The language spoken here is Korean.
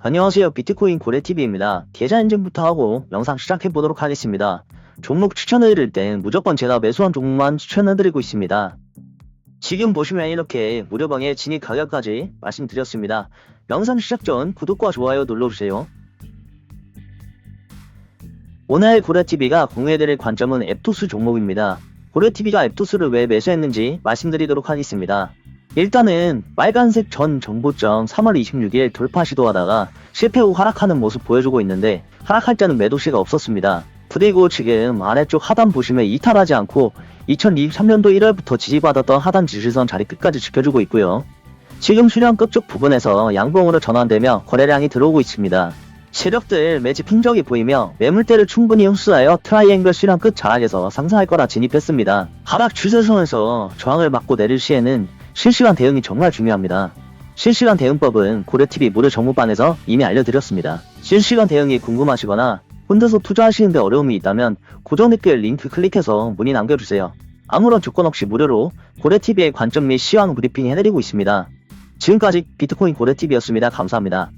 안녕하세요. 비트코인 고래TV입니다. 계좌 인증부터 하고 영상 시작해보도록 하겠습니다. 종목 추천해드릴 땐 무조건 제가 매수한 종목만 추천해드리고 있습니다. 지금 보시면 이렇게 무료방의 진입 가격까지 말씀드렸습니다. 영상 시작 전 구독과 좋아요 눌러주세요. 오늘 고래TV가 공유해드릴 관점은 앱토스 종목입니다. 고래TV가 앱토스를 왜 매수했는지 말씀드리도록 하겠습니다. 일단은 빨간색 전 정보점 3월 26일 돌파 시도하다가 실패 후 하락하는 모습 보여주고 있는데 하락할 때는 매도 시가 없었습니다. 그리고 지금 아래쪽 하단 보시면 이탈하지 않고 2023년도 1월부터 지지받았던 하단 지지선 자리 끝까지 지켜주고 있고요. 지금 수량 끝쪽 부분에서 양봉으로 전환되며 거래량이 들어오고 있습니다. 세력들 매집 흔적이 보이며 매물대를 충분히 흡수하여 트라이앵글 수량 끝 자락에서 상승할 거라 진입했습니다. 하락 추세선에서 저항을 막고 내릴 시에는 실시간 대응이 정말 중요합니다. 실시간 대응법은 고려TV 무료 정보반에서 이미 알려드렸습니다. 실시간 대응이 궁금하시거나 혼자서 투자하시는데 어려움이 있다면 고정 댓글 링크 클릭해서 문의 남겨주세요. 아무런 조건 없이 무료로 고려TV의 관점 및 시황 브리핑 해드리고 있습니다. 지금까지 비트코인 고려TV였습니다. 감사합니다.